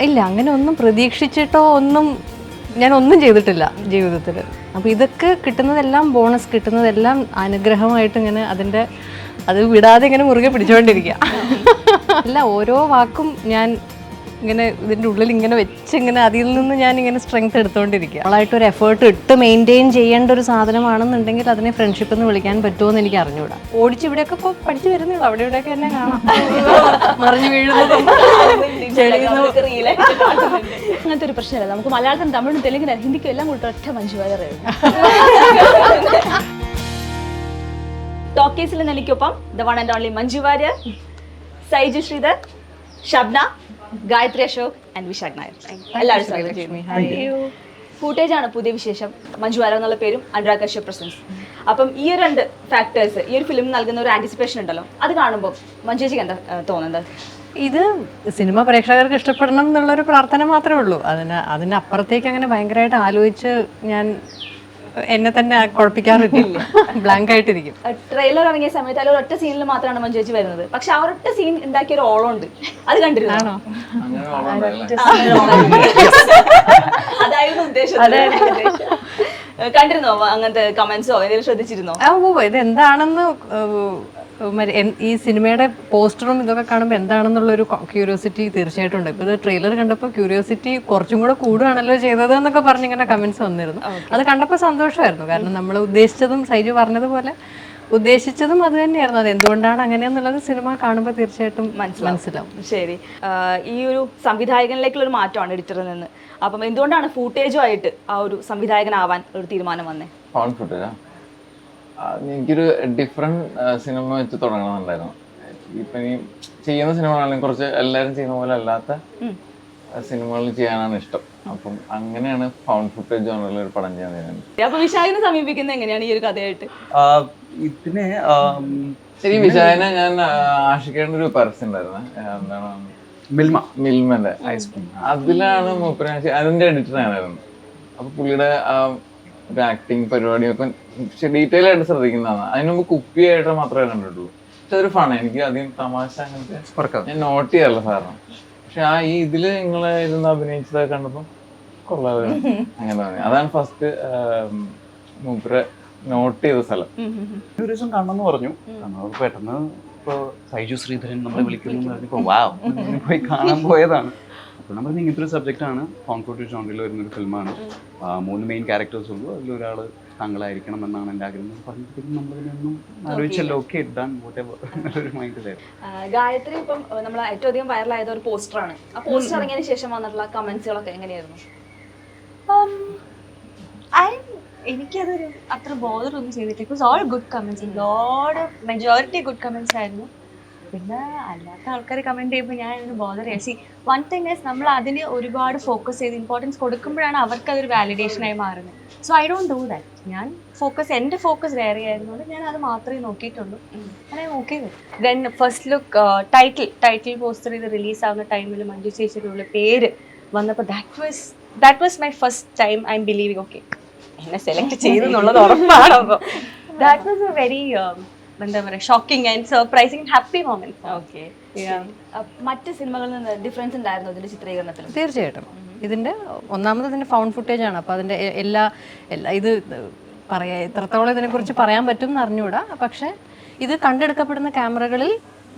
ഇല്ല അങ്ങനെ ഒന്നും പ്രതീക്ഷിച്ചിട്ടോ ഒന്നും ഞാൻ ഒന്നും ചെയ്തിട്ടില്ല ജീവിതത്തിൽ അപ്പോൾ ഇതൊക്കെ കിട്ടുന്നതെല്ലാം ബോണസ് കിട്ടുന്നതെല്ലാം അനുഗ്രഹമായിട്ട് ഇങ്ങനെ അതിന്റെ അത് വിടാതെ ഇങ്ങനെ മുറുകെ പിടിച്ചുകൊണ്ടിരിക്കുക അല്ല ഓരോ വാക്കും ഞാൻ ഇങ്ങനെ ഇതിന്റെ ഉള്ളിൽ ഇങ്ങനെ വെച്ച് ഇങ്ങനെ അതിൽ നിന്ന് ഞാൻ ഇങ്ങനെ സ്ട്രെങ്ത് എടുത്തുകൊണ്ടിരിക്കുക നമ്മളായിട്ട് ഒരു എഫേർട്ട് ഇട്ട് മെയിന്റെയിൻ ചെയ്യേണ്ട ഒരു സാധനമാണെന്നുണ്ടെങ്കിൽ അതിനെ ഫ്രണ്ട്ഷിപ്പ് എന്ന് വിളിക്കാൻ പറ്റുമോ എന്ന് എനിക്ക് അറിഞ്ഞൂടാ. ഓടിച്ച് ഇവിടെയൊക്കെ ഇപ്പോൾ പഠിച്ചു വരുന്നുള്ളൂ അവിടെ ഇവിടെയൊക്കെ എന്നെ കാണാം. മറിഞ്ഞു വീഴുന്നതും അങ്ങനത്തെ ഒരു പ്രശ്നമില്ല. നമുക്ക് മലയാളത്തിനും തമിഴും തെലുങ്കിനും ഹിന്ദിക്കും എല്ലാം കൂടി ഒറ്റ Manju Warrier ടോക്കീസിൽ the one and only Manju Warrier Saiju Sreedhar Shabna Gayathri Ashok and Vishak Nair. എല്ലാവരും സ്വാഗതം ചെയ്യുന്നു ഫൂട്ടേജ് ആണ് പുതിയ വിശേഷം. മഞ്ജു വാര എന്നുള്ള പേരും അനുരാഗ് കശ്യപ് പ്രസൻസ് അപ്പം ഈ ഒരു രണ്ട് ഫാക്ടേഴ്സ് ഈ ഒരു ഫിലിം നൽകുന്ന ഒരു ആന്റിസിപ്പേഷൻ ഉണ്ടല്ലോ അത് കാണുമ്പോൾ മഞ്ജുജിക്ക് എന്താ തോന്നുന്നത്? ഇത് സിനിമ പ്രേക്ഷകർക്ക് ഇഷ്ടപ്പെടണം എന്നുള്ളൊരു പ്രാർത്ഥന മാത്രമേ ഉള്ളൂ. അതിന് അതിനപ്പുറത്തേക്ക് അങ്ങനെ ഭയങ്കരമായിട്ട് ആലോചിച്ച് ഞാൻ എന്നെ തന്നെ കുഴപ്പിക്കാറില്ല. ബ്ലാങ്ക് ആയിട്ടിരിക്കും. ട്രെയിലർ ഇറങ്ങിയ സമയത്ത് അല്ല ഒറ്റ സീനിൽ മാത്രമാണ് മഞ്ജു ചേച്ചി വരുന്നത്. പക്ഷെ ആ ഒറ്റ സീൻ ഉണ്ടാക്കിയ ഒരു ഓളം ഉണ്ട് അത് കണ്ടിരുന്നോ? അങ്ങനെ ഓർമ്മ അതായിരുന്നു ഉദ്ദേശം. കണ്ടിരുന്നോ അങ്ങനത്തെ കമന്റ്സോ എന്തെങ്കിലും ശ്രദ്ധിച്ചിരുന്നോ? ഓ ഇത് എന്താണെന്ന് ഈ സിനിമയുടെ പോസ്റ്ററും ഇതൊക്കെ കാണുമ്പോൾ എന്താണെന്നുള്ളൊരു ക്യൂരിയോസിറ്റി തീർച്ചയായിട്ടും ഉണ്ട്. ഇപ്പോൾ ഇത് ട്രെയിലർ കണ്ടപ്പോൾ ക്യൂരിയോസിറ്റി കുറച്ചും കൂടെ കൂടുകയാണല്ലോ ചെയ്തത് എന്നൊക്കെ പറഞ്ഞ് ഇങ്ങനെ കമന്റ്സ് വന്നിരുന്നു അത് കണ്ടപ്പോൾ സന്തോഷമായിരുന്നു. കാരണം നമ്മൾ ഉദ്ദേശിച്ചതും സൈജു പറഞ്ഞതുപോലെ ഉദ്ദേശിച്ചതും അത് തന്നെയായിരുന്നു. അത് എന്തുകൊണ്ടാണ് അങ്ങനെയെന്നുള്ളത് സിനിമ കാണുമ്പോൾ തീർച്ചയായിട്ടും മനസ്സിലാവും. ശരി. ഈ ഒരു സംവിധായകനിലേക്കുള്ള ഒരു മാറ്റമാണ് എഡിറ്ററിൽ നിന്ന്. അപ്പം എന്തുകൊണ്ടാണ് ഫൂട്ടേജുമായിട്ട് ആ ഒരു സംവിധായകനാവാൻ ഒരു തീരുമാനം വന്നേ? ഫോൺ ഫുട്ടേജാ എനിക്കൊരു ഡിഫറെന്റ് സിനിമ വെച്ച് തുടങ്ങണമെന്നുണ്ടായിരുന്നു. ഇപ്പൊ ഇനി ചെയ്യുന്ന സിനിമകളാണെങ്കിൽ കുറച്ച് എല്ലാവരും ചെയ്യുന്ന പോലെ അല്ലാത്ത സിനിമകൾ ചെയ്യാനാണ് ഇഷ്ടം. അപ്പം അങ്ങനെയാണ് ഫൗണ്ട് ഫുട്ടേജ് ഒരു പടം ചെയ്യാൻ തീരുമാനിച്ചത് അപ്പൊ വിശാഖിനെ സമീപിക്കുന്നത് എങ്ങനെയാണ് ഈ ഒരു കഥയായിട്ട്? ആ, ഇതിനെ ശരി വിശാഖിനെ ഞാൻ ആ, ആഷിക്കേണ്ട ഒരു പരസ്യം ഉണ്ടായിരുന്നു. എന്താണ്? മിൽമ. മിൽമന്റെ. ഐസ്ക്രീം അതിലാണ് മൂപ്പനാശി അതിന്റെ എഡിറ്റർ ഞാനായിരുന്നു. അപ്പൊ പുള്ളിയുടെ ആക്ടിങ് പരിപാടിയൊക്കെ ഡീറ്റെയിൽ ആയിട്ട് ശ്രദ്ധിക്കുന്നതാണ്. അതിന് മുമ്പ് കുപ്പിയായിട്ട് മാത്രമേ കണ്ടിട്ടുള്ളൂ. പക്ഷെ അതൊരു ഫണ എനിക്ക് അധികം തമാശ അങ്ങനത്തെ. ഞാൻ നോട്ട് ചെയ്യാറില്ല സാറിന്. പക്ഷെ ആ ഈ ഇതിൽ നിങ്ങളെ ഇരുന്ന് അഭിനയിച്ചതൊക്കെ കണ്ടപ്പോൾ കൊള്ളാതെ അങ്ങനെ തോന്നി. അതാണ് ഫസ്റ്റ് മൂപ്പരെ നോട്ട് ചെയ്ത സ്ഥലം. ഒരു ദിവസം കാണണമെന്ന് പറഞ്ഞു. പെട്ടെന്ന് ഇപ്പൊ സൈജു ശ്രീധരൻ നമ്മളെ വിളിക്കുന്നു പോയി കാണാൻ പോയതാണ്. അപ്പോൾ നമ്മൾ ഇങ്ങനത്തെ ഒരു സബ്ജക്റ്റ് ആണ് ജോണ്ടിൽ ജോണിൽ വരുന്ന ഒരു ഫിലിമാണ് മൂന്ന് മെയിൻ ക്യാരക്ടേഴ്സ് ഉള്ളൂ. അതിലൊരാൾ താങ്കളായിരിക്കണം എന്നാണ് എന്റെ ആഗ്രഹം. പറഞ്ഞപ്പോഴത്തേക്കും നമ്മളിതൊന്നും ആലോചിച്ചല്ലോ. ഓക്കെ ഇടാൻ ഒരു മൈൻഡിലായിരുന്നു ഗായത്രി ഇപ്പം നമ്മൾ ഏറ്റവും അധികം വൈറലായത് ഒരു പോസ്റ്ററാണ് ആ പോസ്റ്റർ ഇറങ്ങിയതിന് ശേഷം വന്നിട്ടുള്ള കമന്റ്സുകളൊക്കെ എങ്ങനെയായിരുന്നു? ഐ എനിക്കതൊരു അത്ര ബോധർ ഒന്നും ചെയ്തിട്ടില്ല. All good comments load majority good comments ആയിരുന്നു. പിന്നെ അല്ലാത്ത ആൾക്കാർ കമന്റ് ചെയ്യുമ്പോൾ ഞാൻ അതിന് bother see one thing is നമ്മൾ അതിന് ഒരുപാട് ഫോക്കസ് ചെയ്ത് ഇമ്പോർട്ടൻസ് കൊടുക്കുമ്പോഴാണ് അവർക്ക് അതൊരു വാലിഡേഷനായി മാറുന്നത്. So I don't do that ഞാൻ ഫോക്കസ് എന്റെ ഫോക്കസ് വേറെ ആയിരുന്നുകൊണ്ട് ഞാൻ അത് മാത്രമേ നോക്കിയിട്ടുള്ളൂ. അങ്ങനെ okay then first look title title poster ഇത് റിലീസ് ആവുന്ന ടൈമിൽ മഞ്ജു ചേച്ചിയുടെ പേര് വന്നപ്പോൾ that was that was my first time I'm believing okay എന്നെ സെലക്ട് ചെയ്തു എന്നുള്ളത് ഉറപ്പാണ് ദാറ്റ് വാസ് എ വെരി എന്താ പറയുക shocking and surprising happy moments okay മറ്റ് സിനിമകളിൽ നിന്ന് ഡിഫറൻസ് ഉണ്ടായിരുന്നു ഇതിന്റെ ചിത്രീകരണത്തിൽ തീർച്ചയായിട്ടും. ഇതിന്റെ ഒന്നാമത് ഇതിന്റെ ഫൗണ്ട് ഫുട്ടേജ് ആണ്. അപ്പോൾ അതിന്റെ എല്ലാ എല്ലാ ഇത് പറയാ എത്രത്തോളം ഇതിനെക്കുറിച്ച് പറയാൻ പറ്റും എന്ന് അറിഞ്ഞുകൂടാ. പക്ഷെ ഇത് കണ്ടെടുക്കപ്പെടുന്ന ക്യാമറകളിൽ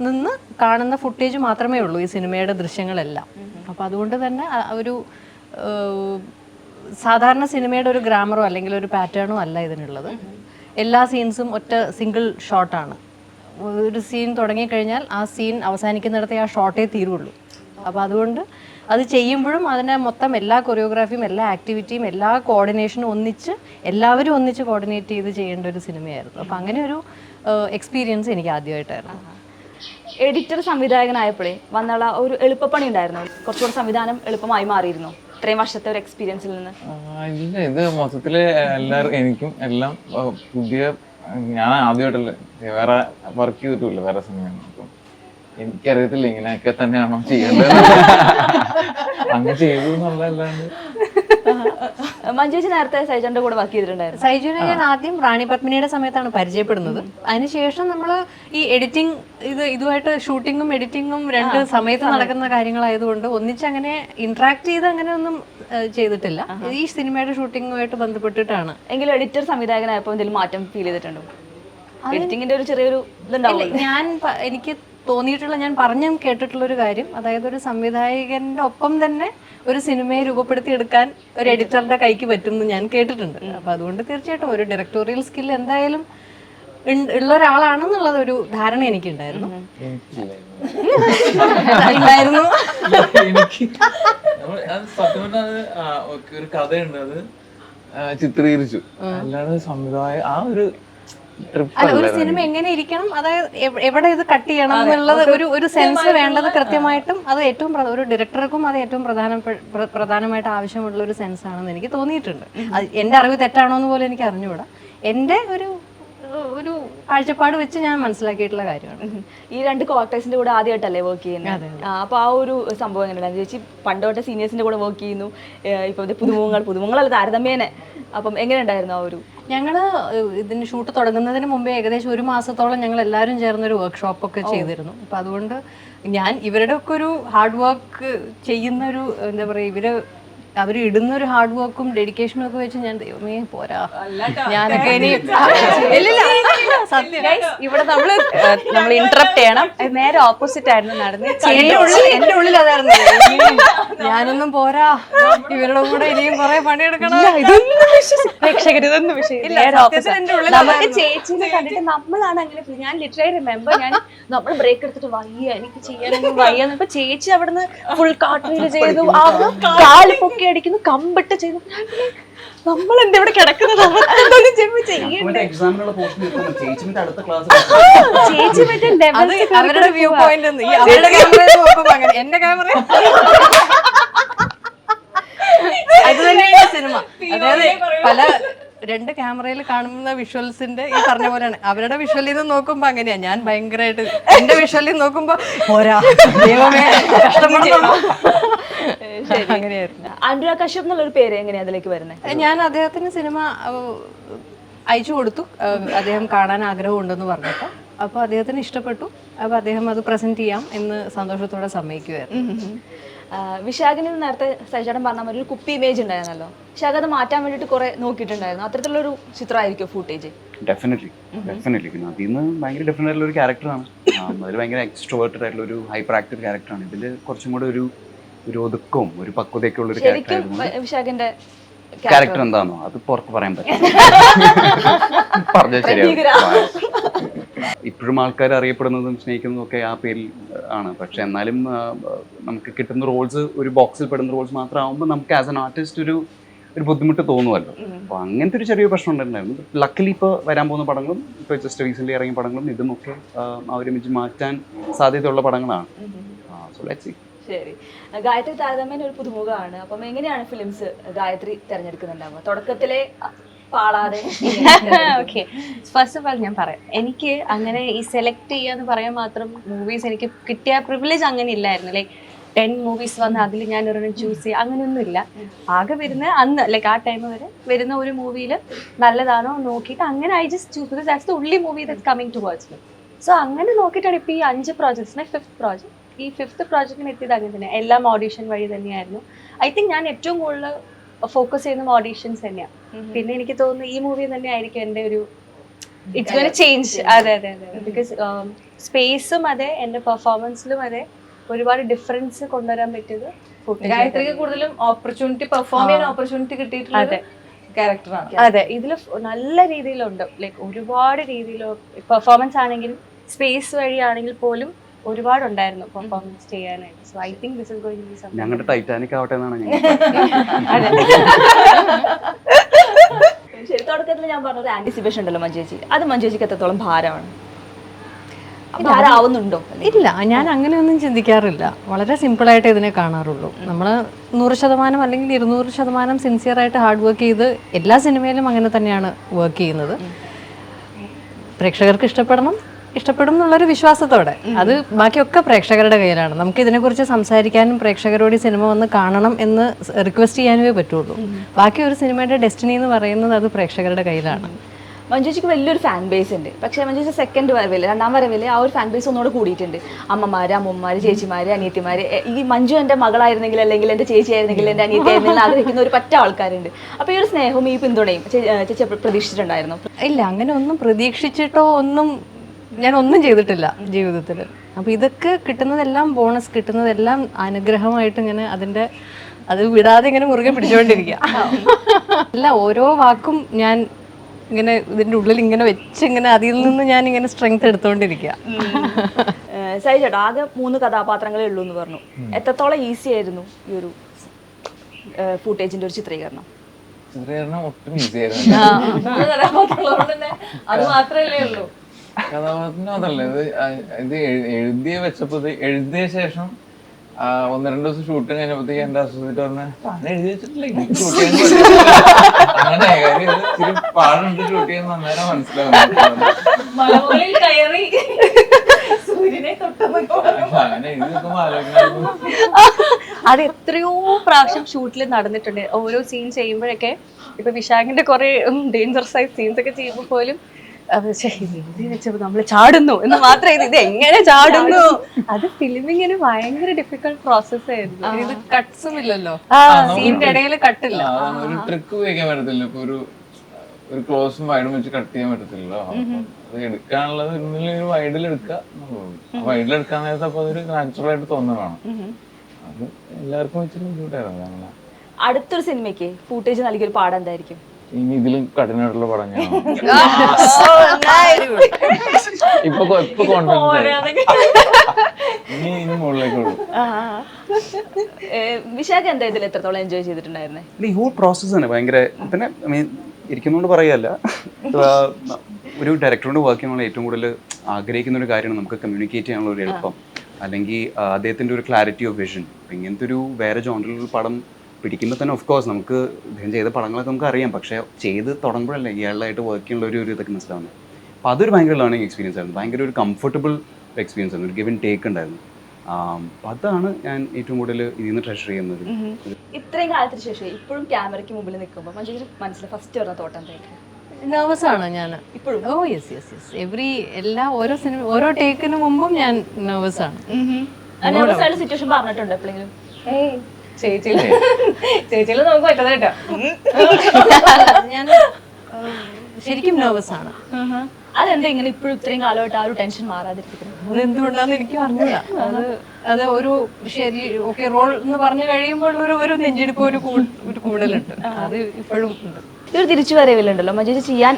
നിന്ന് കാണുന്ന ഫുട്ടേജ് മാത്രമേ ഉള്ളൂ ഈ സിനിമയുടെ ദൃശ്യങ്ങളെല്ലാം. അപ്പോൾ അതുകൊണ്ട് തന്നെ ഒരു സാധാരണ സിനിമയുടെ ഒരു ഗ്രാമറോ അല്ലെങ്കിൽ ഒരു പാറ്റേണോ അല്ല ഇതിനുള്ളത്. എല്ലാ സീൻസും ഒറ്റ സിംഗിൾ ഷോട്ടാണ് ഒരു സീൻ തുടങ്ങിക്കഴിഞ്ഞാൽ ആ സീൻ അവസാനിക്കുന്നിടത്തെ ആ ഷോട്ടേ തീരുള്ളൂ. അപ്പോൾ അതുകൊണ്ട് അത് ചെയ്യുമ്പോഴും അതിനെ മൊത്തം എല്ലാ കൊറിയോഗ്രാഫിയും എല്ലാ ആക്ടിവിറ്റിയും എല്ലാ കോർഡിനേഷനും ഒന്നിച്ച് എല്ലാവരും ഒന്നിച്ച് കോർഡിനേറ്റ് ചെയ്ത് ചെയ്യേണ്ട ഒരു സിനിമയായിരുന്നു. അപ്പോൾ അങ്ങനെ ഒരു എക്സ്പീരിയൻസ് എനിക്ക് ആദ്യമായിട്ടായിരുന്നു. എഡിറ്റർ സംവിധായകനായപ്പോഴേ വന്നുള്ള ഒരു എളുപ്പപ്പണി ഉണ്ടായിരുന്നു. കുറച്ചുകൂടെ സംവിധാനം എളുപ്പമായി മാറിയിരുന്നു. ഇത്രയും വർഷത്തെ ഒരു എക്സ്പീരിയൻസിൽ നിന്ന്? ഇല്ല ഇത് മൊത്തത്തിൽ എല്ലാവരും എനിക്കും എല്ലാം പുതിയ ഞാൻ ആദ്യമായിട്ടല്ലേ വേറെ വർക്ക് ചെയ്തിട്ടില്ല വേറെ സമയം. അപ്പം എനിക്കറിയത്തില്ല ഇങ്ങനെയൊക്കെ തന്നെയാണോ ചെയ്യേണ്ടത്. അങ്ങനെ ചെയ്തു എന്നുള്ളതല്ലാണ്ട് മഞ്ജുജി നേരത്തെ സൈജന്റെ കൂടെ വർക്ക് ചെയ്തിട്ടുണ്ടായിരുന്നു. സൈജുവിനെ ഞാൻ ആദ്യം റാണി പത്മിനിയുടെ സമയത്താണ് പരിചയപ്പെടുന്നത്. അതിനുശേഷം നമ്മൾ ഈ എഡിറ്റിംഗ് ഇത് ഇതുമായിട്ട് ഷൂട്ടിങ്ങും എഡിറ്റിങ്ങും രണ്ട് സമയത്ത് നടക്കുന്ന കാര്യങ്ങളായതുകൊണ്ട് ഒന്നിച്ചങ്ങനെ ഇന്ററാക്ട് ചെയ്ത് അങ്ങനെ ഒന്നും ചെയ്തിട്ടില്ല. ഈ സിനിമയുടെ ഷൂട്ടിങ്ങുമായിട്ട് ബന്ധപ്പെട്ടിട്ടാണ്. എങ്കിലും എഡിറ്റർ സംവിധായകനായപ്പോൾ എന്തെങ്കിലും മാറ്റം ഫീൽ ചെയ്തിട്ടുണ്ടോ? എഡിറ്റിംഗിന്റെ ഒരു ചെറിയൊരു ഇതുണ്ടാവില്ല ഞാൻ എനിക്ക് തോന്നിയിട്ടുള്ള ഞാൻ പറഞ്ഞും കേട്ടിട്ടുള്ള ഒരു കാര്യം. അതായത് ഒരു സംവിധായകന്റെ ഒപ്പം തന്നെ ഒരു സിനിമയെ രൂപപ്പെടുത്തി എടുക്കാൻ ഒരു എഡിറ്ററുടെ കൈക്ക് പറ്റും എന്ന് ഞാൻ കേട്ടിട്ടുണ്ട്. അപ്പൊ അതുകൊണ്ട് തീർച്ചയായിട്ടും ഒരു ഡയറക്ടോറിയൽ സ്കിൽ എന്തായാലും ഉള്ള ഒരാളാണെന്നുള്ളത് ഒരു ധാരണ എനിക്കുണ്ടായിരുന്നു. ഉണ്ടായിരുന്നു സത്യം പറഞ്ഞാൽ ഒരു കഥയുണ്ട് അത്. ചിത്രീകരിച്ചു. അല്ലാതെ സംവിധായ ആ ഒരു ഒരു സിനിമ എങ്ങനെ ഇരിക്കണം അതായത് എവിടെ ഇത് കട്ട് ചെയ്യണം എന്നുള്ളത് ഒരു ഒരു സെൻസ് വേണ്ടത് കൃത്യമായിട്ടും അത് ഏറ്റവും ഒരു ഡയറക്ടർക്കും അത് ഏറ്റവും പ്രധാന പ്രധാനമായിട്ട് ആവശ്യമുള്ള ഒരു സെൻസ് ആണെന്ന് എനിക്ക് തോന്നിയിട്ടുണ്ട്. അത് എന്റെ അറിവ് തെറ്റാണോ എന്ന് പോലെ എനിക്ക് അറിഞ്ഞുകൂടാ. എന്റെ ഒരു ഒരു കാഴ്ചപ്പാട് വെച്ച് ഞാൻ മനസ്സിലാക്കിയിട്ടുള്ള കാര്യമാണ്. ഈ രണ്ട് കോർട്ടേഴ്സിന്റെ കൂടെ ആദ്യമായിട്ടല്ലേ വർക്ക് ചെയ്യുന്നത് അപ്പൊ ആ ഒരു സംഭവം എങ്ങനെയാണ് ചേച്ചി പണ്ടോട്ടെ സീനിയേഴ്സിന്റെ കൂടെ വർക്ക് ചെയ്യുന്നു. ഏഹ് ഇപ്പൊ പുതുമുഖങ്ങൾ പുതുമുഖങ്ങൾ അല്ല താരതമ്യേനെ. അപ്പം എങ്ങനെ ഉണ്ടായിരുന്നു ആ ഒരു ഞങ്ങൾ ഇതിന് ഷൂട്ട് തുടങ്ങുന്നതിന് മുമ്പേ ഏകദേശം ഒരു മാസത്തോളം ഞങ്ങൾ എല്ലാവരും ചേർന്ന് ഒരു വർക്ക്ഷോപ്പ് ഒക്കെ ചെയ്തിരുന്നു. അപ്പം അതുകൊണ്ട് ഞാൻ ഇവരുടെ ഒക്കെ ഒരു ഹാർഡ് വർക്ക് ചെയ്യുന്നൊരു എന്താ പറയുക ഇവർ അവർ ഇടുന്ന ഒരു ഹാർഡ് വർക്കും ഡെഡിക്കേഷനും ഒക്കെ വെച്ച് ഞാൻ ദൈവമേ പോരാ. ഞാനൊക്കെ ഇനി സത്യം. ഇവിടെ നമ്മൾ നമ്മൾ ഇന്ററപ്റ്റ് ചെയ്യണം. നേരെ ഓപ്പോസിറ്റ് ആയിരുന്നു നടന്നത് എന്റെ ഉള്ളിൽ അതായിരുന്നു ഞാനൊന്നും പോരാ. ഇവരുടെ കൂടെ ഇനിയും കുറെ പണിയെടുക്കണം നമുക്ക് ചേച്ചിനെ കണ്ടിട്ട് നമ്മളാണ് അങ്ങനെ ഞാൻ ലിറ്ററലി റിമെമ്പർ ഞാൻ നമ്മൾ ബ്രേക്ക് എടുത്തിട്ട് വയ്യ എനിക്ക് ചെയ്യാനൊന്നും വയ്യ എന്നപ്പോ ചേച്ചി അവിടുന്ന് ഫുൾ കാട്ടിൽ ചെയ്തു. ആ കാൽ പൊക്കി അടിക്കുന്നു കമ്പിട്ട് ചെയ്തു. നമ്മൾ എന്താ ഇവിടെ കിടക്കുന്നത്? ചേച്ചി മറ്റേ അവരുടെ വ്യൂ പോയിന്റ് അവരുടെ ക്യാമറയിൽ നോക്കുമ്പോ അങ്ങനെ എന്റെ ക്യാമറ അത് തന്നെയാണ് സിനിമ അതായത് പല രണ്ട് ക്യാമറയിൽ കാണുന്ന വിഷ്വൽസിന്റെ ഈ പറഞ്ഞ പോലെയാണ്. അവരുടെ വിഷ്വലിൽ നിന്ന് നോക്കുമ്പോ അങ്ങനെയാ. ഞാൻ ഭയങ്കരമായിട്ട് എന്റെ വിഷ്വലിൽ നോക്കുമ്പോ പോരാ ദൈവമേ കഷ്ടപ്പെടുന്നു അങ്ങനെയായിരുന്നു. അനുരാഗ് കശ്യപ് എന്നുള്ള ഒരു പേര് എങ്ങനെയാ അതിലേക്ക് വരുന്നത് ഞാൻ അദ്ദേഹത്തിന് സിനിമ അയച്ചു കൊടുത്തു. അദ്ദേഹം കാണാൻ ആഗ്രഹമുണ്ടെന്ന് പറഞ്ഞപ്പോൾ. അപ്പോൾ അദ്ദേഹത്തിന് ഇഷ്ടപ്പെട്ടു. അപ്പോൾ അദ്ദേഹം അത് പ്രസന്റ് ചെയ്യാം എന്ന് സന്തോഷത്തോടെ സമ്മതിക്കുമായിരുന്നു വിശാഖിന് നേരത്തെ സൈചേട്ടൻ പറഞ്ഞ മാതിരി ഒരു കുപ്പി ഇമേജ് ഉണ്ടായിരുന്നല്ലോ. വിശാഖ അത് മാറ്റാൻ വേണ്ടിയിട്ട് കുറെ നോക്കിയിട്ടുണ്ടായിരുന്നു. അത്തരത്തിലുള്ള ഒരു ചിത്രമായിരിക്കും ഫൂട്ടേജ് ഡെഫിനറ്റ്ലി ഡെഫിനറ്റ്ലി പിന്നെ അതിൽ നിന്ന് ഭയങ്കര ഡിഫറെന്റ് ആയിട്ടുള്ള ഒരു ക്യാരക്ടറാണ് അതിൽ ഭയങ്കര എക്സ്ട്രോവേർട്ടഡ് ആയിട്ടുള്ള ഒരു ഹൈപ്പർ ആക്റ്റീവ് ക്യാരക്ടറാണ് ഇതിൽ കുറച്ചും കൂടെ ഒരു ഒരു ഒതുക്കവും ഒരു പക്വതയൊക്കെ ഉള്ള ഒരു ക്യാരക്ടർ ശരിക്കും വിശാഖിന്റെ ക്യാരക്ടർ എന്താണോ അത് പുറത്ത് പറയാൻ പറ്റും പറഞ്ഞാൽ ശരിയാവും. ഇപ്പോഴും ആൾക്കാർ അറിയപ്പെടുന്നതും സ്നേഹിക്കുന്നതും ഒക്കെ ആ പേരിൽ ആണ്. പക്ഷെ എന്നാലും ആ, നമുക്ക് കിട്ടുന്ന റോൾസ് ഒരു ബോക്സിൽ പെടുന്ന റോൾസ് മാത്രം ആകുമ്പോൾ നമുക്ക് ആസ് എൻ ആർട്ടിസ്റ്റ് ഒരു ഒരു ബുദ്ധിമുട്ട് തോന്നുമല്ലോ അപ്പോൾ അങ്ങനത്തെ ഒരു ചെറിയ പ്രശ്നം ഉണ്ടായിരുന്നു. ലക്കിലി ഇപ്പോൾ വരാൻ പോകുന്ന പടങ്ങളും ഇപ്പോൾ ജസ്റ്റ് റീസെന്റ്ലി ഇറങ്ങിയ പടങ്ങളും ഇതുമൊക്കെ ആ, ആ ഒരു ഇമേജ് മാറ്റാൻ സാധ്യതയുള്ള പടങ്ങളാണ്. സോ ലെറ്റ്സ് സീ ശരി. ഗായത്രി താരതമ്യേന ഒരു പുതുമുഖമാണ്. അപ്പം എങ്ങനെയാണ് ഫിലിംസ് ഗായത്രി തിരഞ്ഞെടുക്കുന്നുണ്ടാവുക? തുടക്കത്തിലെ പാളാതെ ഓക്കെ ഫസ്റ്റ് ഓഫ് ഓൾ ഞാൻ പറയാം. എനിക്ക് അങ്ങനെ ഈ സെലക്ട് ചെയ്യാന്ന് പറയാൻ മാത്രം മൂവീസ് എനിക്ക് കിട്ടിയ പ്രിവിലേജ് അങ്ങനെ ഇല്ലായിരുന്നു. ലൈക്ക് ടെൻ മൂവീസ് വന്ന് അതിൽ ഞാൻ ഒരെണ്ണം ചൂസ് ചെയ്യുക. അങ്ങനെയൊന്നും ഇല്ല. ആകെ വരുന്ന അന്ന് ലൈക്ക് ആ ടൈം വരെ വരുന്ന ഒരു മൂവിയിൽ നല്ലതാണോ നോക്കിയിട്ട് അങ്ങനെ I just choose because that's the only movie that's coming to watch so അങ്ങനെ നോക്കിയിട്ടാണ് ഇപ്പോൾ ഈ അഞ്ച് പ്രോജക്ട്സിനെ ഫിഫ്ത് പ്രോജക്റ്റ് ഈ ഫിഫ്ത്ത് പ്രോജക്റ്റിന് എത്തിയത് അങ്ങനെ തന്നെ. എല്ലാം ഓഡീഷൻ വഴി തന്നെയായിരുന്നു. ഐ തിങ്ക് ഞാൻ ഏറ്റവും കൂടുതൽ ഫോക്കസ് ചെയ്യുന്ന ഓഡീഷൻസ് തന്നെയാണ് പിന്നെ എനിക്ക് തോന്നുന്നു ഈ മൂവി തന്നെ ആയിരിക്കും എന്റെ ഒരു ഇറ്റ്സ് ചേഞ്ച് അതെ അതെ അതെ ബിക്കോസ് സ്പേസും അതെ എന്റെ പെർഫോമൻസിലും അതെ ഒരുപാട് ഡിഫറൻസ് കൊണ്ടുവരാൻ പറ്റിയത് ഗായത്രിക്ക് കൂടുതലും ഓപ്പർച്യൂണിറ്റി പെർഫോം ചെയ്യാൻ ഓപ്പർച്യൂണിറ്റി കിട്ടിയിട്ടുള്ള അതെ. ക്യാരക്ടറാണ് അതെ ഇതിൽ നല്ല രീതിയിലുണ്ട്. ലൈക്ക് ഒരുപാട് രീതിയിലോ പെർഫോമൻസ് ആണെങ്കിലും സ്പേസ് വഴിയാണെങ്കിൽ പോലും ഒരുപാടുണ്ടായിരുന്നു പെർഫോമൻസ് ചെയ്യാനായിട്ട്. So I think this is going to be something ഞങ്ങളുടെ ടൈറ്റാനിക് ആവട്ടെ എന്നാണ് ഞങ്ങൾ ശരി തുടക്കത്തിൽ ഞാൻ പറഞ്ഞത് ആന്റിസിപ്പേഷൻ ഉണ്ടല്ലോ മഞ്ചേച്ചി. അത് മഞ്ചേച്ചിക്ക് എത്രത്തോളം ഭാരമാണ്? ഭാരമാവുന്നുണ്ടോ ഇല്ല ഞാൻ അങ്ങനെയൊന്നും ചിന്തിക്കാറില്ല. വളരെ സിമ്പിളായിട്ട് ഇതിനെ കാണാറുള്ളൂ. നമ്മൾ നൂറ് ശതമാനം അല്ലെങ്കിൽ ഇരുന്നൂറ് ശതമാനം സിൻസിയറായിട്ട് ഹാർഡ് വർക്ക് ചെയ്ത് എല്ലാ സിനിമയിലും അങ്ങനെ തന്നെയാണ് വർക്ക് ചെയ്യുന്നത്. പ്രേക്ഷകർക്ക് ഇഷ്ടപ്പെടണം ഇഷ്ടപ്പെടും എന്നുള്ളൊരു വിശ്വാസത്തോടെ. അത് ബാക്കിയൊക്കെ പ്രേക്ഷകരുടെ കയ്യിലാണ്. നമുക്ക് ഇതിനെക്കുറിച്ച് സംസാരിക്കാനും പ്രേക്ഷകരോട് ഈ സിനിമ വന്ന് കാണണം എന്ന് റിക്വസ്റ്റ് ചെയ്യാനേ പറ്റുള്ളൂ. ബാക്കി ഒരു സിനിമയുടെ ഡെസ്റ്റിനി എന്ന് പറയുന്നത് അത് പ്രേക്ഷകരുടെ കയ്യിലാണ്. മഞ്ജുജിക്ക് വലിയൊരു ഫാൻ ബേസ് ഉണ്ട്. പക്ഷേ മഞ്ജുജി സെക്കൻഡ് വരവിൽ രണ്ടാം വരവിൽ ആ ഒരു ഫാൻ ബേസ് ഒന്നുകൂടെ കൂടിയിട്ടുണ്ട്. അമ്മമാര് അമ്മമാര് ചേച്ചിമാര് അനിയത്തിമാര് ഈ മഞ്ജു എന്റെ മകളായിരുന്നെങ്കിൽ അല്ലെങ്കിൽ എന്റെ ചേച്ചി ആയിരുന്നെങ്കിൽ എന്റെ അനിയത്തി ആയിരുന്നെങ്കിൽ ആഗ്രഹിക്കുന്ന ഒരു പറ്റ ആൾക്കാരുണ്ട്. അപ്പോൾ ഈ ഒരു സ്നേഹവും ഈ പിന്തുണയും ചേച്ചി പ്രതീക്ഷിച്ചിട്ടുണ്ടായിരുന്നു? ഇല്ല അങ്ങനെ ഒന്നും പ്രതീക്ഷിച്ചിട്ടോ ഒന്നും ഞാൻ ഒന്നും ചെയ്തിട്ടില്ല ജീവിതത്തിൽ അപ്പോൾ ഇതൊക്കെ കിട്ടുന്നതെല്ലാം ബോണസ് കിട്ടുന്നതെല്ലാം അനുഗ്രഹമായിട്ട് ഇങ്ങനെ അതിന്റെ അത് വിടാതെ ഇങ്ങനെ മുറുകെ പിടിച്ചുകൊണ്ടിരിക്കുക അല്ല ഓരോ വാക്കും ഞാൻ ഇങ്ങനെ ഇതിന്റെ ഉള്ളിൽ ഇങ്ങനെ വെച്ച് ഇങ്ങനെ അതിൽ നിന്ന് ഞാൻ ഇങ്ങനെ സ്ട്രെങ്ത് എടുത്തുകൊണ്ടിരിക്കുക സൈ ചേട്ടാ ആകെ മൂന്ന് കഥാപാത്രങ്ങളേ ഉള്ളൂ എന്ന് പറഞ്ഞു. എത്രത്തോളം ഈസി ആയിരുന്നു ഈ ഒരു ഫുട്ടേജിന്റെ ഒരു ചിത്രീകരണം? ചിത്രീകരണം ഒട്ടും ഈസി ആയിരുന്നു അത് മാത്രമല്ലേ ഉള്ളൂ. കഥാപാത്രത്തിനും അതല്ല ഇത് ഇത് എഴു- എഴുതിയ വെച്ചപ്പോ എഴുതിയ ശേഷം ഒന്ന് രണ്ട് ദിവസം ഷൂട്ടിങ് കഴിഞ്ഞപ്പോഴത്തേക്ക് എന്റെ അസോസിയേറ്റ് പറഞ്ഞ താൻ എഴുതി വെച്ചിട്ടില്ല? ഷൂട്ട് അങ്ങനെ കാര്യം ഇച്ചിരി പാടുണ്ട് ഷൂട്ട് ചെയ്യാൻ അന്നേരം മനസ്സിലാവുന്നു. കയറി സൂര്യനെ തൊട്ടെന്നൊക്കെ അങ്ങനെ എഴുതി വെക്കുമ്പോ ആലോചിക്കുന്നു അത് എത്രയോ പ്രാവശ്യം ഷൂട്ടിൽ നടന്നിട്ടുണ്ട്. ഓരോ സീൻ ചെയ്യുമ്പോഴൊക്കെ ഇപ്പൊ വിശാഖിന്റെ കുറെ ഡേഞ്ചറസ് ആയ സീൻസ് ഒക്കെ ചെയ്യുമ്പോൾ പോലും ശ്ശെ, ഇത് എഴുതി ചാടുന്നു എന്ന് മാത്രമേ ഇത് ഇത് എങ്ങനെ ചാടുന്നു? അത് ഫിലിമിങ്ങിന് ഭയങ്കര ഡിഫിക്കൽട്ട് പ്രോസസ് ആയിരുന്നു. ഇത് കട്ട്സും ഇല്ലല്ലോ. സീനിന്റെ ഇടയിൽ കട്ടില്ല ഒരു ട്രിക്ക് ഉപയോഗിക്കാൻ പറ്റത്തില്ല. ഇപ്പൊ ഒരു ഒരു ക്ലോസും വൈഡും വെച്ച് കട്ട് ചെയ്യാൻ പറ്റത്തില്ലല്ലോ. അത് എടുക്കാനുള്ളത് ഒരു വൈഡിൽ എടുക്കുക വൈഡിൽ എടുക്കാൻ നേരത്തെ അപ്പൊ അതൊരു നാച്ചുറൽ ആയിട്ട് തോന്നുന്നതാണ്. അത് എല്ലാവർക്കും വെച്ചിട്ട് ബുദ്ധിമുട്ടായിരുന്നു. അടുത്തൊരു സിനിമയ്ക്ക് ഫൂട്ടേജ് നൽകിയ ഒരു പാഠം എന്തായിരിക്കും ഇനി ഇതിലും കഠിനമായിട്ടുള്ള പടം ഞാൻ ഇപ്പൊ ഇപ്പൊ കോൺഫിഡൻസ് ഇനി ഇനി മുകളിലേക്ക് വിശാഖ എന്താ ഇതിൽ എത്രത്തോളം എൻജോയ് ചെയ്തിട്ടുണ്ടായിരുന്നേ? ഈ ഹോൾ പ്രോസസ്സ് തന്നെ ഭയങ്കര പിന്നെ ഐ മീൻ ഇരിക്കുന്നതുകൊണ്ട് പറയല്ല ഒരു ഡയറക്ടറോട് വർക്ക് ചെയ്യുന്ന ഏറ്റവും കൂടുതൽ ആഗ്രഹിക്കുന്ന ഒരു കാര്യമാണ് നമുക്ക് കമ്മ്യൂണിക്കേറ്റ് ചെയ്യാനുള്ള ഒരു എളുപ്പം. അല്ലെങ്കിൽ ആ, അദ്ദേഹത്തിന്റെ ഒരു ക്ലാരിറ്റി ഓഫ് വിഷൻ ഇങ്ങനത്തെ ഒരു വേറെ ജോണറിലുള്ള പടം പിടിക്കുമ്പോൾ തന്നെ ഓഫ് കോഴ്സ് നമുക്ക് ഇദ്ദേഹം ചെയ്ത പടങ്ങളൊക്കെ നമുക്ക് അറിയാം. പക്ഷേ ചെയ്ത് തുടങ്ങുമ്പോഴല്ലേ ഇയാളായിട്ട് വർക്ക് ചെയ്യാനുള്ള ഒരു ഒരു ഇതൊക്കെ മനസ്സിലാവുന്നത് അപ്പോൾ അതൊരു ഭയങ്കര ലേണിംഗ് എക്സ്പീരിയൻസ് ആയിരുന്നു. ഭയങ്കര ഒരു കംഫർട്ടബിൾ എക്സ്പീരിയൻസ് ആയിരുന്നു. ഒരു ഗിവൻ ടേക്ക് ഉണ്ടായിരുന്നു. അതാണ് ഞാൻ ഏറ്റവും കൂടുതൽ ഇതിൽ നിന്ന് ട്രഷർ ചെയ്യുന്നത്. ഇത്രയും കാലത്തിന് ശേഷം ഇപ്പോഴും ക്യാമറയ്ക്ക് മുമ്പിൽ നിൽക്കുമ്പോൾ മനസ്സിൽ ഫസ്റ്റ് വരുന്ന തോട്ടം നെർവസ് ആണ് ഞാൻ? ഇപ്പോഴും? Oh yes yes yes every എല്ലാ ഓരോ സിനിമ ഓരോ ടേക്കിന് മുമ്പും ഞാൻ നെർവസ് ആണ് സിറ്റുവേഷൻ പറഞ്ഞിട്ടുണ്ട് എപ്പോഴെങ്കിലും. ഏയ് ചേച്ചിയിൽ ചേച്ചിയിൽ നമുക്ക് പറ്റത കേട്ടോ. ഞാൻ ശരിക്കും നെർവസ് ആണ്. അതെന്താ ഇങ്ങനെ ഇപ്പോഴും ഇത്രയും കാലമായിട്ട് ആ ഒരു ടെൻഷൻ മാറാതിരിക്കുന്നത്? അതെന്തുകൊണ്ടാന്ന് എനിക്ക് അറിഞ്ഞില്ല അത് അത് ഒരു ശരി ഓക്കെ റോൾ എന്ന് പറഞ്ഞു കഴിയുമ്പോൾ ഒരു ഒരു നെഞ്ചിടിപ്പ് ഒരു ഒരു കൂടുതലുണ്ട് അത് ഇപ്പോഴും ഉണ്ട്. ഇതൊരു ഒരു തിരിച്ചു വരവില്ലുണ്ടല്ലോ മഞ്ജു ചെയ്യാൻ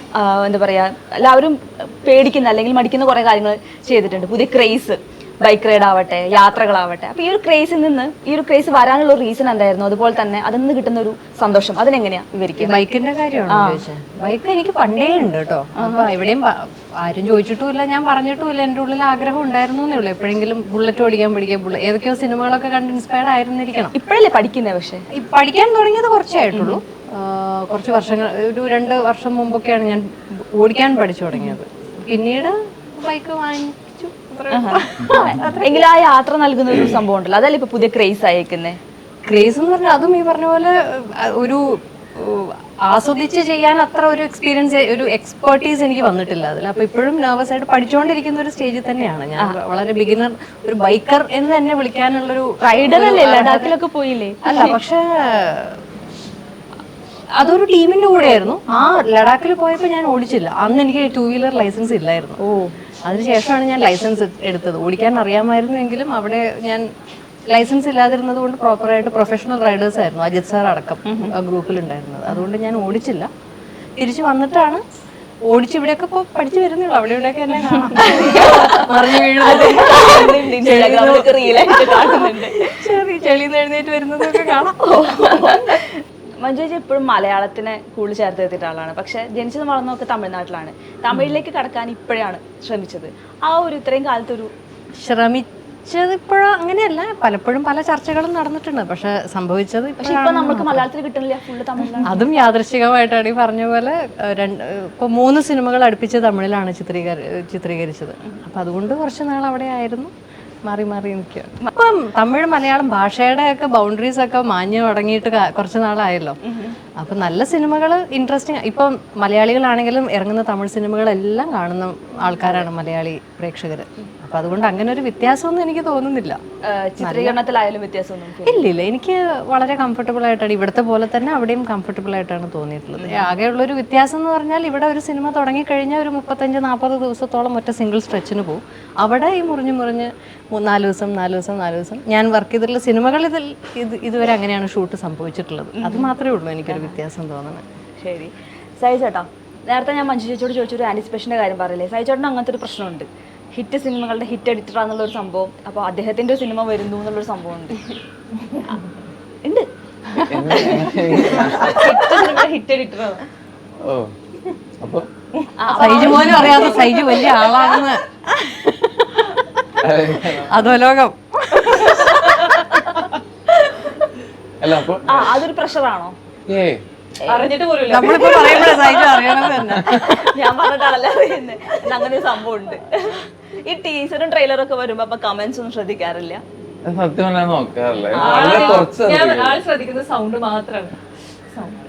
എന്താ പറയാ എല്ലാവരും പേടിക്കുന്ന അല്ലെങ്കിൽ മടിക്കുന്ന കുറെ കാര്യങ്ങൾ ചെയ്തിട്ടുണ്ട്. പുതിയ ക്രേസ് ബൈക്ക് റൈഡ് ആവട്ടെ യാത്രകളാവട്ടെ. അപ്പൊ ഈ ഒരു ക്രേസിൽ നിന്ന് ഈ ഒരു ക്രേസ് വരാനുള്ള റീസൺ എന്തായിരുന്നു? അതുപോലെ തന്നെ അതിൽ നിന്ന് കിട്ടുന്ന ഒരു സന്തോഷം അതിനെങ്ങനെയാ വിവരിക്കുക? ബൈക്കിന്റെ കാര്യമാണ് ബൈക്ക് എനിക്ക് പണ്ടേ ഉണ്ട് കേട്ടോ. അപ്പൊ എവിടെയും ആരും ചോദിച്ചിട്ടുമില്ല ഞാൻ പറഞ്ഞിട്ടുമില്ല. എന്റെ ഉള്ളിൽ ആഗ്രഹം ഉണ്ടായിരുന്നു എന്നേ ഉള്ളൂ. എപ്പോഴെങ്കിലും ബുള്ളറ്റ് ഓടിക്കാൻ പഠിക്കാൻ ബുള്ളറ്റ് ഏതൊക്കെയോ സിനിമകളൊക്കെ കണ്ട് ഇൻസ്പയർഡ് ആയിരുന്നിരിക്കണം. ഇപ്പോഴല്ലേ പഠിക്കുന്നത് പക്ഷേ? പഠിക്കാൻ തുടങ്ങിയത് കുറച്ചായിട്ടുള്ളൂ കുറച്ച് വർഷങ്ങൾ ഒരു രണ്ട് വർഷം മുമ്പൊക്കെയാണ് ഞാൻ ഓടിക്കാൻ പഠിച്ചു തുടങ്ങിയത്. പിന്നീട് ബൈക്ക് വാങ്ങിച്ചു എങ്കിലും ആ യാത്ര നൽകുന്ന ഒരു സംഭവം ഉണ്ടല്ലോ. അതല്ല ഇപ്പൊ പുതിയ ക്രേസ് ആയേക്കുന്നേ? ക്രേസ് എന്ന് പറഞ്ഞാൽ അതും ഈ പറഞ്ഞ പോലെ ഒരു ആസ്വദിച്ച് ചെയ്യാൻ അത്ര ഒരു എക്സ്പീരിയൻസ് ഒരു എക്സ്പേർട്ടീസ് എനിക്ക് വന്നിട്ടില്ല അതിൽ. അപ്പൊ ഇപ്പോഴും നെർവസ് ആയിട്ട് പഠിച്ചുകൊണ്ടിരിക്കുന്ന ഒരു സ്റ്റേജിൽ തന്നെയാണ് ഞാൻ. വളരെ ബിഗിനർ ഒരു ബൈക്കർ എന്ന് തന്നെ വിളിക്കാനുള്ളൊരു റൈഡർ അല്ലേ? ലഡാക്കിലൊക്കെ പോയില്ലേ? അല്ല പക്ഷേ അതൊരു ടീമിന്റെ കൂടെ ആയിരുന്നു ആ ലഡാക്കിൽ പോയപ്പോൾ ഞാൻ ഓടിച്ചില്ല. അന്ന് എനിക്ക് ടൂ വീലർ ലൈസൻസ് ഇല്ലായിരുന്നു. ഓ. അതിനുശേഷമാണ് ഞാൻ ലൈസൻസ് എടുത്തത്. ഓടിക്കാൻ അറിയാമായിരുന്നെങ്കിലും അവിടെ ഞാൻ ലൈസൻസ് ഇല്ലാതിരുന്നത് കൊണ്ട് പ്രോപ്പറായിട്ട് പ്രൊഫഷണൽ റൈഡേഴ്സ് ആയിരുന്നു അജിത് സാർ അടക്കം ആ ഗ്രൂപ്പിൽ ഉണ്ടായിരുന്നത് അതുകൊണ്ട് ഞാൻ ഓടിച്ചില്ല. തിരിച്ചു വന്നിട്ടാണ് ഓടിച്ച് ഇവിടെയൊക്കെ ഇപ്പോൾ പഠിച്ചു വരുന്നുള്ളൂ. അവിടെ ഇവിടെയൊക്കെ എന്നെ മറിഞ്ഞു വീഴുന്നത് ചെളി ചെളിന്ന് എഴുന്നേറ്റ് വരുന്നതൊക്കെ കാണാം. മഞ്ജു ചേച്ചി എപ്പോഴും മലയാളത്തിനെ കൂടുതൽ ചേർത്ത് എത്തിയിട്ട ആളാണ്. പക്ഷെ ജനിച്ചത് വളർന്നൊക്കെ തമിഴ്നാട്ടിലാണ്. തമിഴിലേക്ക് കടക്കാൻ ഇപ്പോഴാണ് ശ്രമിച്ചത്. ആ ഒരു ഇത്രയും കാലത്ത് ഒരു ശ്രമി ഇപ്പോഴും അങ്ങനെയല്ല. പലപ്പോഴും പല ചർച്ചകളും നടന്നിട്ടുണ്ട്. പക്ഷെ സംഭവിച്ചത് പക്ഷെ ഇപ്പൊ നമുക്ക് മലയാളത്തിൽ കിട്ടുന്നില്ല. ഫുള്ള് തമിഴിലാണ്. അതും യാദൃശികമായിട്ടാണ് ഈ പറഞ്ഞ പോലെ രണ്ട് ഇപ്പോൾ മൂന്ന് സിനിമകൾ അടുപ്പിച്ച് തമിഴിലാണ് ചിത്രീകരി ചിത്രീകരിച്ചത്. അപ്പം അതുകൊണ്ട് കുറച്ച് നാൾ അവിടെ ആയിരുന്നു. മാറി മാറി നിൽക്കുക. അപ്പം തമിഴ് മലയാളം ഭാഷയുടെ ഒക്കെ ബൗണ്ടറീസ് ഒക്കെ മാഞ്ഞു തുടങ്ങിയിട്ട് കുറച്ച് നാളായല്ലോ. അപ്പം നല്ല സിനിമകൾ ഇൻട്രസ്റ്റിംഗ് ഇപ്പം മലയാളികളാണെങ്കിലും ഇറങ്ങുന്ന തമിഴ് സിനിമകളെല്ലാം കാണുന്ന ആൾക്കാരാണ് മലയാളി പ്രേക്ഷകർ അപ്പം അതുകൊണ്ട് അങ്ങനെ ഒരു വ്യത്യാസമൊന്നും എനിക്ക് തോന്നുന്നില്ല. ചിത്രീകരണത്തിലായാലും വ്യത്യാസമൊന്നും ഇല്ലില്ല ഇല്ല ഇല്ല എനിക്ക് വളരെ കംഫർട്ടബിൾ ആയിട്ടാണ് ഇവിടുത്തെ പോലെ തന്നെ അവിടെയും കംഫർട്ടബിൾ ആയിട്ടാണ് തോന്നിയിട്ടുള്ളത്. ആകെയുള്ളൊരു വ്യത്യാസം എന്ന് പറഞ്ഞാൽ ഇവിടെ ഒരു സിനിമ തുടങ്ങിക്കഴിഞ്ഞാൽ ഒരു മുപ്പത്തഞ്ച് നാൽപ്പത് ദിവസത്തോളം ഒറ്റ സിംഗിൾ സ്ട്രെച്ചിന് പോകും അവിടെ ഈ മുറിഞ്ഞ് മുറിഞ്ഞ് നാല് ദിവസം നാല് ദിവസം നാല് ദിവസം ഞാൻ വർക്ക് ചെയ്തിട്ടുള്ള സിനിമകൾ ഇതിൽ ഇത് ഇതുവരെ അങ്ങനെയാണ് ഷൂട്ട് സംഭവിച്ചിട്ടുള്ളത്. അത് മാത്രമേ ഉള്ളൂ എനിക്കൊരു വ്യത്യാസം തോന്നുന്നത് ശരി. സായി ചേട്ടാ നേരത്തെ ഞാൻ മഞ്ജു ചേച്ചിയോട് ചോദിച്ചൊരു ആന്റിസിപ്പേഷന്റെ കാര്യം പറയില്ലേ സായി ചേട്ടന് അങ്ങനത്തെ ഒരു പ്രശ്നമുണ്ട്. ഹിറ്റ് സിനിമകളുടെ ഹിറ്റ് എഡിറ്റർ എന്നുള്ളൊരു സംഭവം. അപ്പോൾ അദ്ദേഹത്തിന്റെ സിനിമ വരുന്നു എന്നുള്ളൊരു സംഭവം ഉണ്ട്. ഉണ്ട്. Hit editor. ഓ അപ്പോൾ സൈജു പോലും അറിയാതെ സൈജു വലിയ ആളാണെന്ന്. അധോലോകം അല്ല അപ്പൊ അതൊരു പ്രഷറാണോ? ഏ. അറിഞ്ഞിട്ട് പോലും നമ്മളിപ്പോ പറയുമ്പോഴേ സൈജു അറിയണത് തന്നെ ഞാൻ പറഞ്ഞിട്ടാണല്ലോ അറിയുന്നത് അങ്ങനെ ഒരു സംഭവം ഉണ്ട്. ഈ ടീച്ചറും ട്രെയിലറും ഒക്കെ വരുമ്പോ അപ്പൊ കമന്റ്സ് ഒന്നും ശ്രദ്ധിക്കാറില്ല? സത്യം പറഞ്ഞാൽ നോക്കാറില്ല. വളരെ കുറച്ച് ഞാൻ ആൾ ശ്രദ്ധിക്കുന്നത് സൗണ്ട് മാത്രമാണ് സൗണ്ട്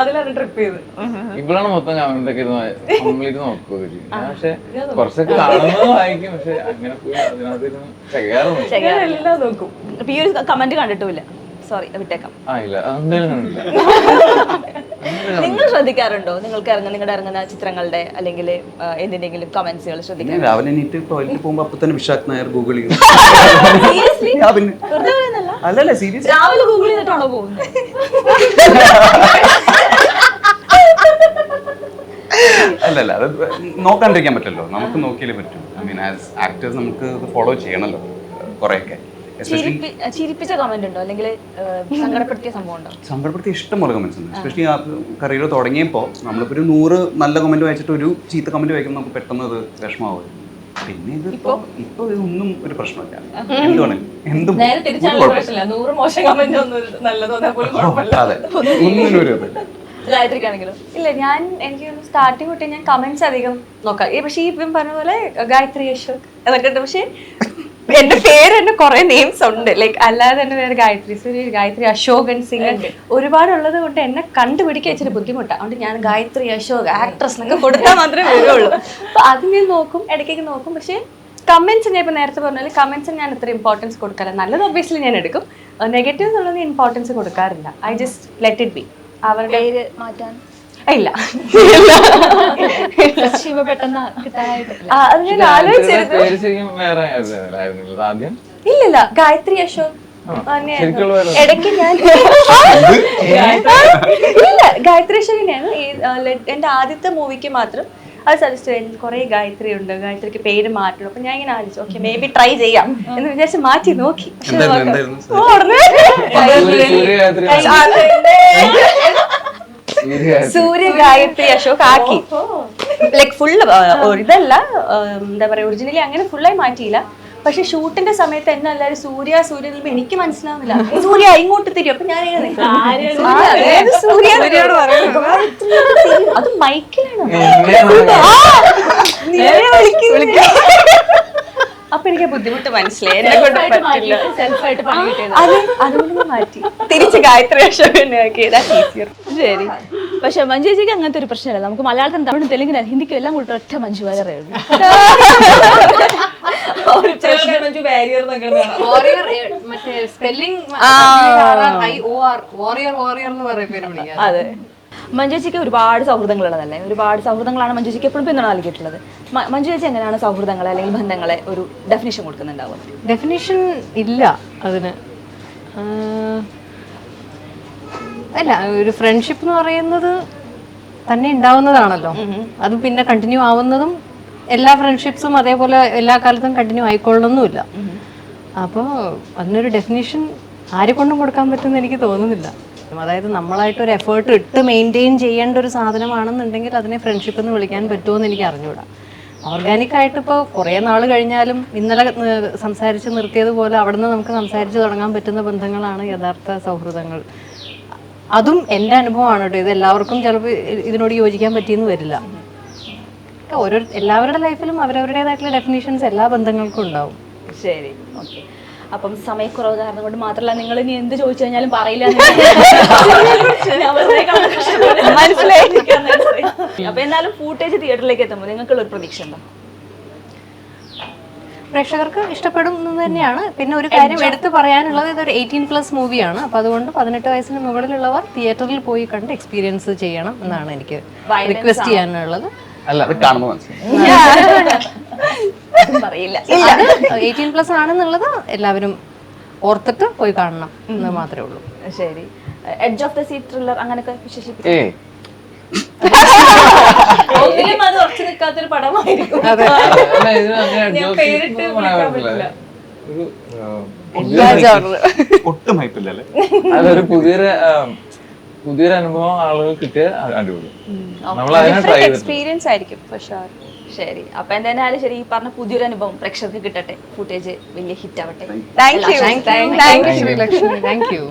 അതിലാണ് ട്രിപ്പ് ചെയ്ത്. ഇവളാണ് മൊത്തം കമന്റ് ഒക്കെ കംപ്ലീറ്റ് നോക്കുക പക്ഷെ കുറച്ചൊക്കെ കാണുന്നത് വായിക്കും പക്ഷെ അങ്ങനെ പോയി അതിനകത്ത് നോക്കും ഈ ഒരു കമന്റ് കണ്ടിട്ടുമില്ല. സോറി വിട്ടേക്കാം. ആ ഇല്ല അതെന്തായാലും നിങ്ങൾ ശ്രദ്ധിക്കാറുണ്ടോ? നിങ്ങൾക്ക് ഇറങ്ങുന്ന നിങ്ങളുടെ ഇറങ്ങുന്ന ചിത്രങ്ങളുടെ അല്ലെങ്കിൽ എന്തിന്റെങ്കിലും കമന്റ്സുകൾ ശ്രദ്ധിക്കാറുണ്ടോ രാവിലെ എണീറ്റ് ടോയ്ലറ്റിൽ പോകുമ്പോൾ അപ്പൊ തന്നെ വിശാഖ് നായർ ഗൂഗിൾ ചെയ്യും. അല്ലല്ല സീരിയസ് രാവിലെ ഗൂഗിൾ ചെയ്തിട്ടാണോ പോകുന്നത്? അല്ലല്ല അത് നോക്കാണ്ടിരിക്കാൻ പറ്റല്ലോ നമുക്ക് നോക്കിയാലേ പറ്റും. ഐ മീൻ ആസ് ആക്ടേഴ്സ് നമുക്ക് ഫോളോ ചെയ്യണമല്ലോ കുറെയൊക്കെ. ചിരിപ്പിച്ച കമന്റ് ഉണ്ടോ? അല്ലെങ്കിൽ സങ്കടപ്പെടുത്തിയ സംഭവം ഉണ്ടോ കമന്റ്സ് ഉണ്ട്. എസ്പെഷ്യലി ആ കറിയിൽ തുടങ്ങിയപ്പോൾ നമ്മളിപ്പോൾ ഒരു നൂറ് നല്ല കമന്റ് വായിച്ചിട്ട് ഒരു ചീത്ത കമന്റ് വായിക്കുമ്പോൾ നമുക്ക് പെട്ടെന്ന് അത് വിഷമാവും പിന്നെ ഇത് ഇപ്പൊ? ഇപ്പൊ ഇതൊന്നും ഒരു പ്രശ്നമില്ല. എന്തുവാണ്? എന്തും അതെ ഒന്നിനും ഒരു ഗായത്രിക്കാണെങ്കിലും ഇല്ല ഞാൻ എനിക്ക് സ്റ്റാർട്ടിങ് തൊട്ടേ ഞാൻ കമന്റ്സ് അധികം നോക്കാം. പക്ഷേ ഈ ഇപ്പം പറഞ്ഞ പോലെ ഗായത്രി അശോക് അതൊക്കെ പക്ഷേ എന്റെ പേര് തന്നെ കുറെ നെയിംസ് ഉണ്ട്. ലൈക് അല്ലാതെ തന്നെ വേറെ ഗായത്രി സുരി ഗായത്രി അശോകൻ സിംഗ് ഒരുപാടുള്ളത് കൊണ്ട് എന്നെ കണ്ടുപിടിക്കാൻ ഇച്ചിരി ബുദ്ധിമുട്ടാണ് അതുകൊണ്ട് ഞാൻ ഗായത്രി അശോക് ആക്ട്രസ് എന്നൊക്കെ കൊടുത്താൽ മാത്രമേ വരുള്ളൂ. അപ്പൊ അത് ഞാൻ നോക്കും ഇടയ്ക്കൊക്കെ നോക്കും. പക്ഷേ കമന്റ്സ് ഞാൻ ഇപ്പൊ നേരത്തെ പറഞ്ഞാൽ കമന്റ്സ് ഞാൻ അത്ര ഇമ്പോർട്ടൻസ് കൊടുക്കാറില്ല. നല്ലത് ഒബ്വിയസ്ലി ഞാൻ എടുക്കും. നെഗറ്റീവ് എന്നുള്ളത് ഇമ്പോർട്ടൻസ് കൊടുക്കാറില്ല. I just let it be അവരുടെ മാറ്റാൻ. ഇല്ല. ശിവ പെട്ടെന്ന് കിട്ടാനായിട്ട് ആ, അത് ഞാൻ ആലോചിച്ചിരുന്നു. ഇല്ലില്ല ഗായത്രി അശോക്. ഇടയ്ക്ക് ഞാൻ ഇല്ല ഗായത്രി അശോക് തന്നെയാണ്. ഈ, ആ, ലെ- എന്റെ ആദ്യത്തെ മൂവിക്ക് മാത്രം അത് സജസ്റ്റ് ചെയ്തു. കുറെ ഗായത്രി ഉണ്ട്. ഗായത്രിക്ക് പേര് മാറ്റണം. അപ്പൊ ഞാൻ ഇങ്ങനെ ആലോചിച്ചു. ഓക്കെ മേ ബി ട്രൈ ചെയ്യാം എന്ന് വിചാരിച്ച് മാറ്റി നോക്കി. പക്ഷെ സൂര്യ ഗായത്രി അശോക് ആക്കി. ലൈക് ഫുൾ ഇതല്ല എന്താ പറയാ ഒറിജിനലി അങ്ങനെ ഫുള്ളായി മാറ്റിയില്ല. പക്ഷെ ഷൂട്ടിന്റെ സമയത്ത് എന്നെ എല്ലാവരും സൂര്യ സൂര്യ എനിക്ക് മനസ്സിലാവുന്നില്ല. സൂര്യ ഇങ്ങോട്ട് തിരിയും. അപ്പൊ ഞാൻ സൂര്യ. അത് മൈക്കിലാണ്. അപ്പൊ എനിക്ക് ബുദ്ധിമുട്ട് മനസ്സിലായി. എന്നെ കൊണ്ട് പറ്റില്ല. അത് അതുകൊണ്ട് മാറ്റി. തിരിച്ച് ഗായത്രി ശരി. പക്ഷെ മഞ്ജു ചേച്ചിക്ക് അങ്ങനത്തെ ഒരു പ്രശ്നമല്ല. നമുക്ക് മലയാളത്തിനും തമിഴും തെലുങ്കിനും ഹിന്ദിക്കും എല്ലാം കൂടി ഒറ്റ മഞ്ജു വാര്യറേ ഉള്ളൂ. സ്പെല്ലിംഗ് വാറിയർ വാറിയർ എന്ന് പറയും പേര് വിളിക്കാം അതെ. മഞ്ജു ചേച്ചിക്ക് ഒരുപാട് സൗഹൃദങ്ങളുള്ളതല്ലേ? ഒരുപാട് സൗഹൃദങ്ങളാണ് മഞ്ജുചിക്ക് എപ്പോഴും പിന്തുണ നൽകിയിട്ടുള്ളത്. മഞ്ജു ചേച്ചി എങ്ങനെയാണ് സൗഹൃദങ്ങളെ അല്ലെങ്കിൽ ബന്ധങ്ങളെ ഒരു ഡെഫിനേഷൻ കൊടുക്കുന്നുണ്ടാവും ഡെഫിനേഷൻ ഇല്ല അതിന്. അല്ല ഒരു ഫ്രണ്ട്ഷിപ്പ് എന്ന് പറയുന്നത് തന്നെ ഉണ്ടാവുന്നതാണല്ലോ. അത് പിന്നെ കണ്ടിന്യൂ ആവുന്നതും എല്ലാ ഫ്രണ്ട്ഷിപ്സും അതേപോലെ എല്ലാ കാലത്തും കണ്ടിന്യൂ ആയിക്കൊള്ളണമെന്നില്ല അപ്പോൾ അതിനൊരു ഡെഫിനേഷൻ ആരെ കൊണ്ടും കൊടുക്കാൻ പറ്റുമെന്ന് എനിക്ക് തോന്നുന്നില്ല. അതായത് നമ്മളായിട്ട് ഒരു എഫേർട്ട് ഇട്ട് മെയിന്റെയിൻ ചെയ്യേണ്ട ഒരു സാധനമാണെന്നുണ്ടെങ്കിൽ അതിനെ ഫ്രണ്ട്ഷിപ്പ് എന്ന് വിളിക്കാൻ പറ്റുമോ എന്ന് എനിക്ക് അറിഞ്ഞുകൂടാ ഓർഗാനിക്കായിട്ട് ഇപ്പോൾ കുറേ നാൾ കഴിഞ്ഞാലും ഇന്നലെ സംസാരിച്ച് നിർത്തിയതുപോലെ അവിടെ നിന്ന് നമുക്ക് സംസാരിച്ച് തുടങ്ങാൻ പറ്റുന്ന ബന്ധങ്ങളാണ് യഥാർത്ഥ സൗഹൃദങ്ങൾ. അതും എന്റെ അനുഭവമാണ് കേട്ടോ. ഇത് എല്ലാവർക്കും ചിലപ്പോൾ ഇതിനോട് യോജിക്കാൻ പറ്റിയെന്ന് വരില്ല. ഓരോ എല്ലാവരുടെ ലൈഫിലും അവരവരുടേതായിട്ടുള്ള ഡെഫിനേഷൻസ് എല്ലാ ബന്ധങ്ങൾക്കും ഉണ്ടാവും. ശരി. ഓക്കെ. അപ്പം സമയക്കുറവ് കാരണം കൊണ്ട് മാത്രമല്ല നിങ്ങൾ ഇനി എന്ത് ചോദിച്ചു കഴിഞ്ഞാലും പറയില്ല മനസ്സിലായി അപ്പൊ എന്നാലും ഫൂട്ടേജ് തിയേറ്ററിലേക്ക് എത്തുമ്പോൾ നിങ്ങൾക്കുള്ള ഒരു പ്രതീക്ഷ ഉണ്ടോ പ്രേക്ഷകർക്ക് ഇഷ്ടപ്പെടും എന്ന് തന്നെയാണ്. പിന്നെ ഒരു കാര്യം എടുത്തു പറയാനുള്ളത് ഇതൊരു എയ്റ്റീൻ പ്ലസ് മൂവിയാണ് അപ്പൊ അതുകൊണ്ട് പതിനെട്ട് വയസ്സിന് മുകളിലുള്ളവർ തിയേറ്ററിൽ പോയി കണ്ട് എക്സ്പീരിയൻസ് ചെയ്യണം എന്നാണ് എനിക്ക് റിക്വസ്റ്റ് ചെയ്യാനുള്ളത്. അല്ല അത് കാണുമ്പോൾ മനസ്സിലായി. പറയില്ല. എയ്റ്റീൻ പ്ലസ് ആണെന്നുള്ളത് എല്ലാവരും ഓർത്തിട്ട് പോയി കാണണം എന്ന് മാത്രമേ ഉള്ളൂ. ശരി. Edge of the seat thriller അങ്ങനെയൊക്കെ വിശേഷിപ്പിക്കും? ഏയ് ഒന്നിലും അത് ഉറച്ചു നിൽക്കാത്തൊരു പടമായിരിക്കും. അല്ല, ഇത് അങ്ങനെ adjust പേരിട്ട് വിളിക്കാൻ പറ്റില്ല. ഒരു ആ, ഒട്ടും ഹൈപ്പില്ലല്ലേ അതൊരു പുതിയൊരു അനുഭവം ആളുകൾ കിട്ടിയ അടിപൊളി. നമ്മൾ അതിനെ ട്രൈ എക്സ്പീരിയൻസ് ആയിരിക്കും. ശരി. അപ്പൊ എന്തായാലും ശരി ഈ പറഞ്ഞ പുതിയൊരു അനുഭവം പ്രേക്ഷകർക്ക് കിട്ടട്ടെ. ഫുട്ടേജ് വലിയ ഹിറ്റ് ആവട്ടെ. Thank you thank you Sreelakshmi. Thank you